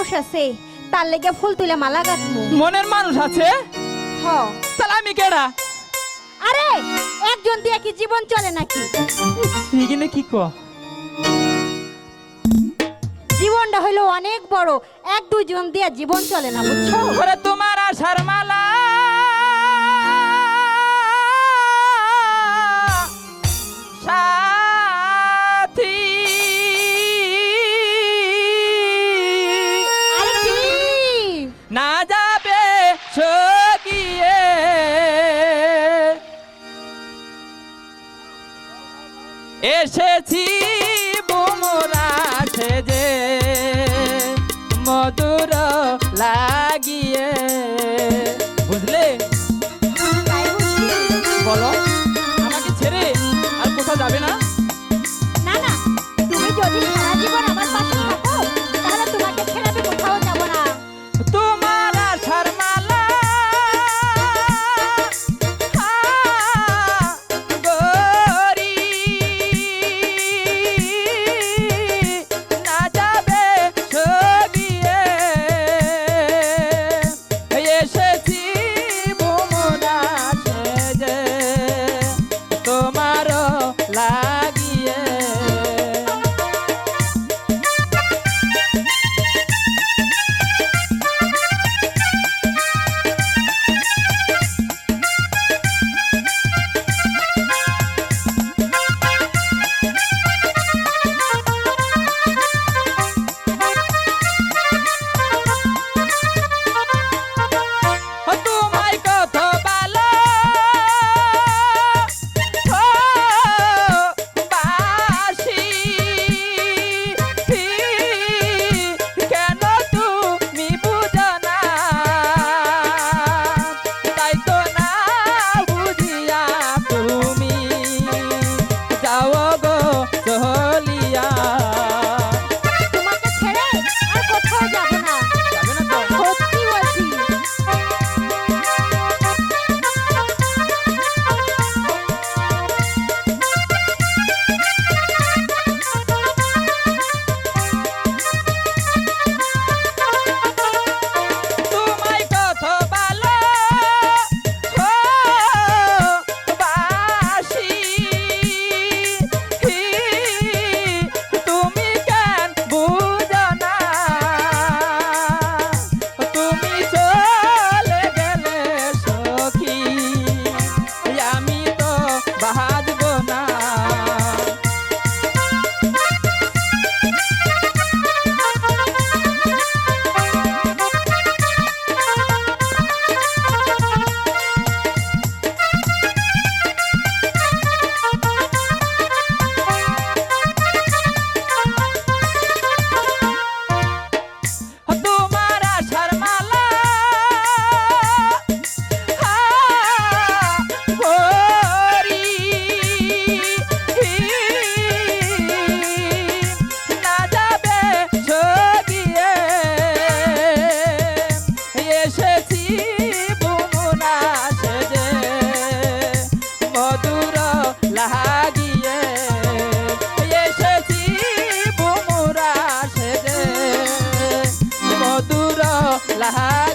মানুষ আছে তার লেগে ফুল তুলে মালা গাঁথমু। মনের মানুষ আছে? হ। তাহলে আমি কেডা? আরে একজন দিয়ে কি জীবন চলে নাকি? এখানে কি ক? জীবনটা হইল অনেক বড় এক দুজন দিয়ে জীবন চলে না বুঝছ? তোমার আশার মালা। এসেছি বুমরা যে মধুর লাগিয়ে। la